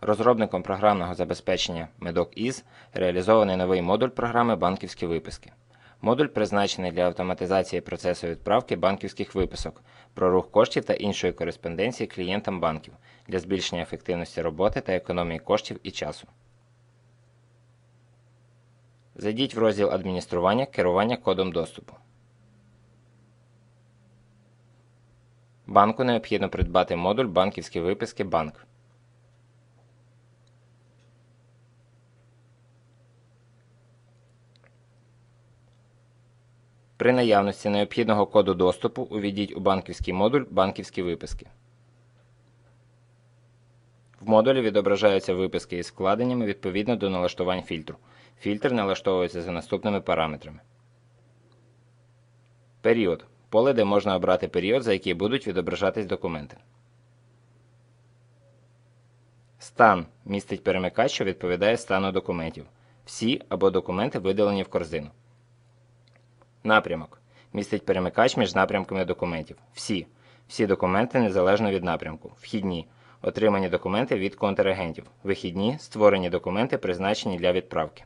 Розробником програмного забезпечення MedocEase реалізований новий модуль програми банківські виписки. Модуль призначений для автоматизації процесу відправки банківських виписок, про рух коштів та іншої кореспонденції клієнтам банків для збільшення ефективності роботи та економії коштів і часу. Зайдіть в розділ адміністрування керування кодом доступу. Банку необхідно придбати модуль банківські виписки банк. При наявності необхідного коду доступу увійдіть у банківський модуль банківські виписки. В модулі відображаються виписки із вкладеннями відповідно до налаштувань фільтру. Фільтр налаштовується за наступними параметрами. Період. Поле, де можна обрати період, за який будуть відображатись документи. Стан містить перемикач, що відповідає стану документів. Всі або документи видалені в корзину. Напрямок містить перемикач між напрямками документів. Всі. Всі документи незалежно від напрямку. Вхідні. Отримані документи від контрагентів. Вихідні створені документи, призначені для відправки.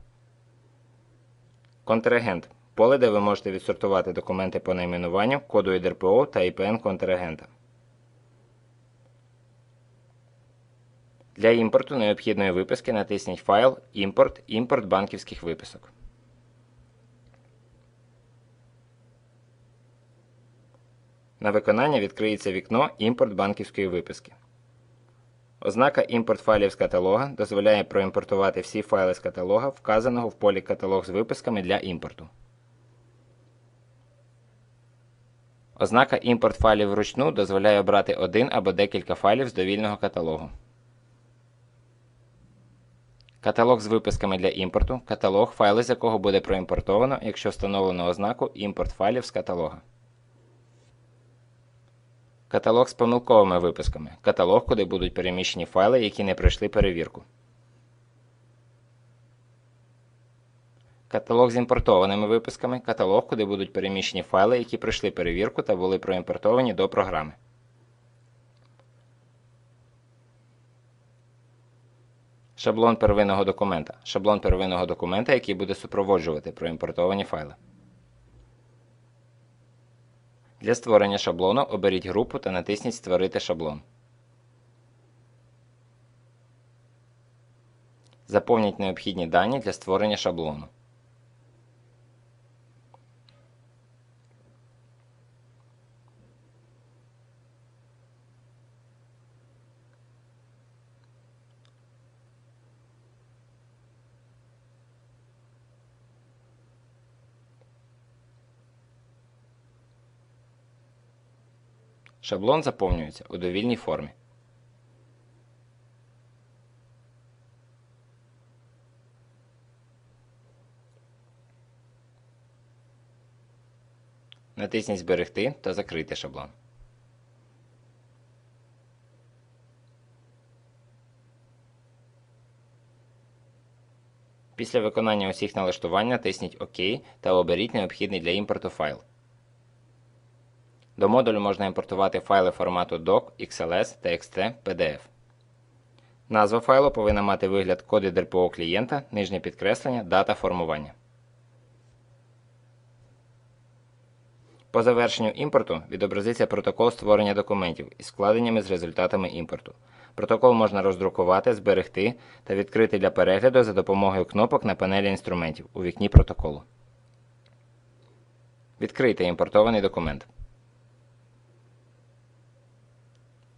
Контрагент поле, де ви можете відсортувати документи по найменуванню, коду ІДРПО та IPN контрагента. Для імпорту необхідної виписки натисніть файл Імпорт імпорт банківських виписок. На виконання відкриється вікно Імпорт банківської виписки. Ознака Імпорт файлів з каталога дозволяє проімпортувати всі файли з каталога, вказаного в полі Каталог з виписками для імпорту. Ознака Імпорт файлів вручну дозволяє обрати один або декілька файлів з довільного каталогу. Каталог з виписками для імпорту каталог, файли з якого буде проімпортовано, якщо встановлено ознаку Імпорт файлів з каталога. Каталог з помилковими виписками. Каталог, куди будуть переміщені файли, які не пройшли перевірку. Каталог з імпортованими виписками. Каталог, куди будуть переміщені файли, які пройшли перевірку та були проімпортовані до програми. Шаблон первинного документа. Шаблон первинного документа, який буде супроводжувати проімпортовані файли. Для створення шаблону оберіть групу та натисніть Створити шаблон. Заповніть необхідні дані для створення шаблону. Шаблон заповнюється у довільній формі. Натисніть Зберегти та закрити шаблон. Після виконання усіх налаштувань натисніть ОК та оберіть необхідний для імпорту файл. До модулю можна імпортувати файли формату DOC, XLS, TXT, PDF. Назва файлу повинна мати вигляд коди ДРПО клієнта, нижнє підкреслення, дата формування. По завершенню імпорту відобразиться протокол створення документів із складеннями з результатами імпорту. Протокол можна роздрукувати, зберегти та відкрити для перегляду за допомогою кнопок на панелі інструментів у вікні протоколу. Відкрийте імпортований документ.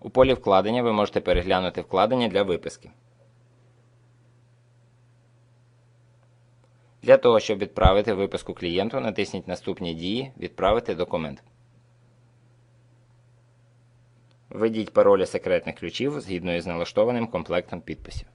У полі вкладення ви можете переглянути вкладення для виписки. Для того, щоб відправити виписку клієнту, натисніть наступні дії Відправити документ. Введіть паролі секретних ключів згідно із налаштованим комплектом підписів.